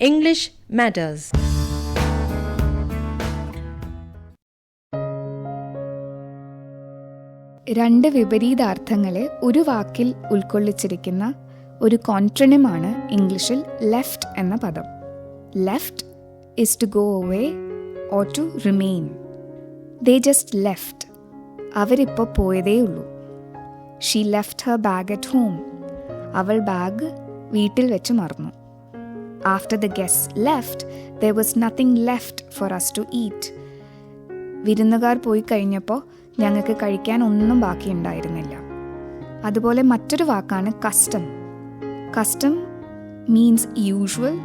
English matters. രണ്ട് വിപരീതാർത്ഥങ്ങളെ ഒരു വാക്കിൽ ഉൾക്കൊള്ളിച്ചിരിക്കുന്ന ഒരു കോൺട്രണിമാണ് ഇംഗ്ലീഷിൽ ലെഫ്റ്റ് എന്ന പദം. Left is to go away or to remain they just left അവരിപ്പോൾ പോയതേ ഉള്ളൂ she left her bag at home അവൾ ബാഗ് വീട്ടിൽ വെച്ച് മറന്നു. after the guest left there was nothing left for us to eat വിരുന്നുകാർ പോയി കഴിഞ്ഞപ്പോൾ ഞങ്ങൾക്ക് കഴിക്കാൻ ഒന്നും ബാക്കിയുണ്ടായിരുന്നില്ല അതുപോലെ മറ്റൊരു വാക്കാണ് custom custom means usual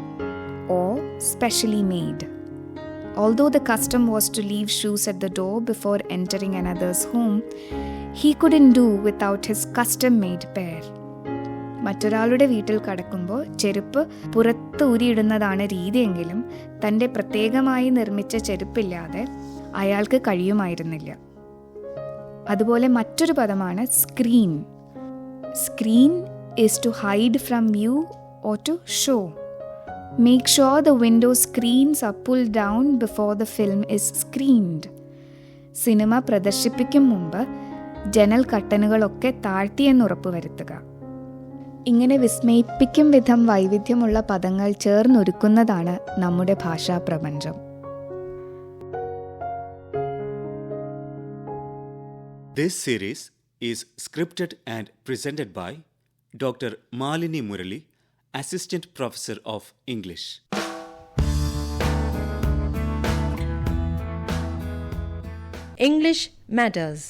or specially made although the custom was to leave shoes at the door before entering another's home he couldn't do without his custom made pair മറ്റൊരാളുടെ വീട്ടിൽ കടക്കുമ്പോൾ ചെരുപ്പ് പുറത്ത് ഊരിയിടുന്നതാണ് രീതിയെങ്കിലും തന്റെ പ്രത്യേകമായി നിർമ്മിച്ച ചെരുപ്പില്ലാതെ അയാൾക്ക് കഴിയുമായിരുന്നില്ല. അതുപോലെ മറ്റൊരു പദമാണ് screen screen is to hide from view or to show make sure the window screens pull down before the film is screened cinema പ്രദർശിപ്പിക്കും മുമ്പ് ജനൽ കട്ടനുകളൊക്കെ താഴ്ത്തിയെന്ന് ഉറപ്പുവരുത്തുക. ഇങ്ങനെ വിസ്മയിപ്പിക്കും വിധം വൈവിധ്യമുള്ള പദങ്ങൾ ചേർന്നൊരുക്കുന്നതാണ് നമ്മുടെ ഭാഷാ പ്രപഞ്ചം This series is scripted and presented by Dr. Malini Murali, Assistant Professor of English. English matters.